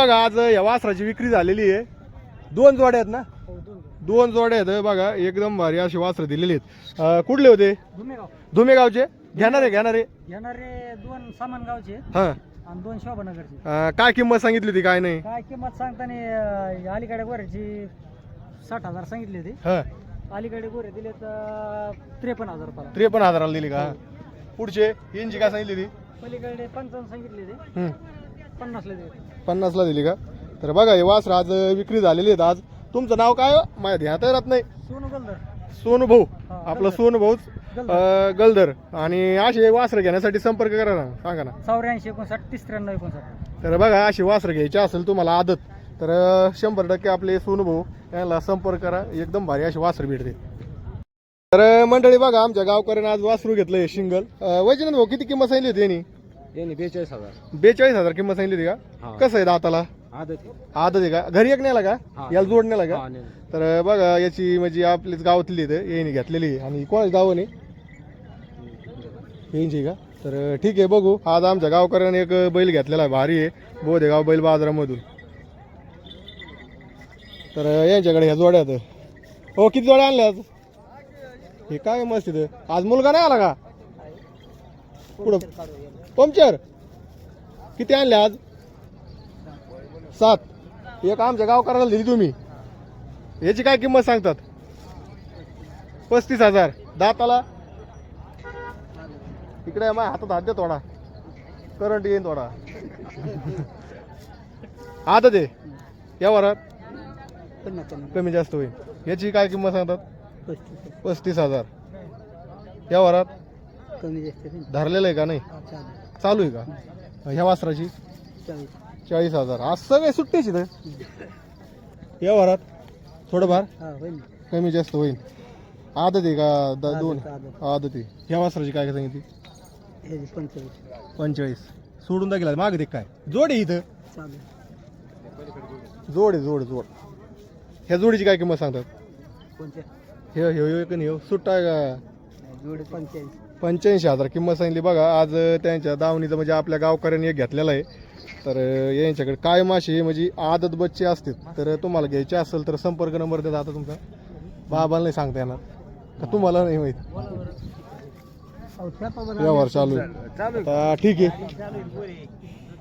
बघा आज या वासराची विक्री झालेली आहे. दोन जोड्या आहेत ना? दोन जोड्या आहेत बघा एकदम भारी अशी वासरं दिलेली आहेत. अं, कुठले होते? धुमेगाव. धुमेगावचे? घेणारे घेणारे? येणारे दोन सामान गावचे. हा. आणि दोन शोभानगरचे. अं, काय किंमत सांगितली होती काय नाही? काय किंमत सांगताना अं, अलीकडे गोऱ्याची साठ हजार सांगितली होती. हा. अलीकडे गोरे दिले तर त्रेपन्न हजार रुपयाला. त्रेपन्न हजाराला दिली का? पुढचे यांची काय सांगितली होती? पलीकडे पंचावन्न सांगितले होते. हम्म. पन्नासला दिले पन्नासला दिली का? तर बघा हे वासर आज विक्री झालेली आहेत आज. तुमचं नाव काय हो? माझ्या ध्यात राहत नाही. सोनू भाऊ. हा, आपलं. सोनू भाऊच गलदर. आणि असे वासरं घेण्यासाठी संपर्क करा ना सांगा ना. चौऱ्याऐंशी एकोणसाठ तीस त्र्याण्णव एकोणसाठ. तर बघा अशी वासरं घ्यायची असेल तुम्हाला आदत तर शंभर टक्के आपले सोनू भाऊ यांना संपर्क करा. एकदम भारी अशी वासर भेटते. तर मंडळी बघा आमच्या गावकऱ्यानं आज वासरू घेतलंय सिंगल वैजनाथ भाऊ किती किंमत सांगितली होती यांनी? यांनी बेचाळीस हजार. बेचाळीस हजार किंमत सांगितली होती का? हा. कसं आहे दाताला? आदत आदत आहे का? घरी एक नेला का? हा. याला जोड नेला का? तर बघा याची म्हणजे आपलीच गावातली इथं यांनी घेतलेली आहे. आणि कोणाच गावाने यांची का? तर ठीक आहे बघू. आज आमच्या गावकऱ्याने एक बैल घेतलेला आहे भारी आहे. बोधेगाव बैल बाजारामधून. तर यांच्याकडे ह्या जोड्या आहेत. हो किती जोड्या आणल्या आज? हे काय मस्त इथं आज मुलगा नाही आला का? पुढं पंक्चर. किती आणल्या आज? सात. एक आमच्या गावकऱ्याला दिली तुम्ही. याची काय किंमत सांगतात? पस्तीस हजार. दाताला? इकडे माझ्या हातात हात द्या थोडा. करंट येईन थोडा. आता दे. या वरात. कमी जास्त होईल. याची काय किंमत सांगतात? पस्तीस हजार. या वरात. कमी जास्त धरलेलं आहे का नाही? चालू आहे का? ह्या वासराची? चाळीस हजार. आज सगळे सुट्टीच इथं या वरात? थोडंफार? कमी जास्त होईल. आदत आहे का? द- दोन? आदत. आहे. ह्या वासराची काय सांगितली? पंचेचाळीस. सोडून दाखला मागे ते काय. जोड आहे इथं. जोड आहे जोड जोड. ह्या जोडीची काय किंमत सांगतात? हे हे हे हे. सुट्टा आहे का? पंच्याऐंशी हजार किंमत सांगितली. बघा आज त्यांच्या दावणीचं म्हणजे आपल्या गावकऱ्यांनी एक घेतलेला आहे. तर यांच्याकडे काय मासे म्हणजे आदत बच्चे असतात तर तुम्हाला घ्यायचे असेल तर संपर्क नंबर देता आता तुमचा. बाबाला नाही सांगता येणार. का तुम्हाला नाही माहीत? व्यवहार चालू आहे. आता ठीक आहे.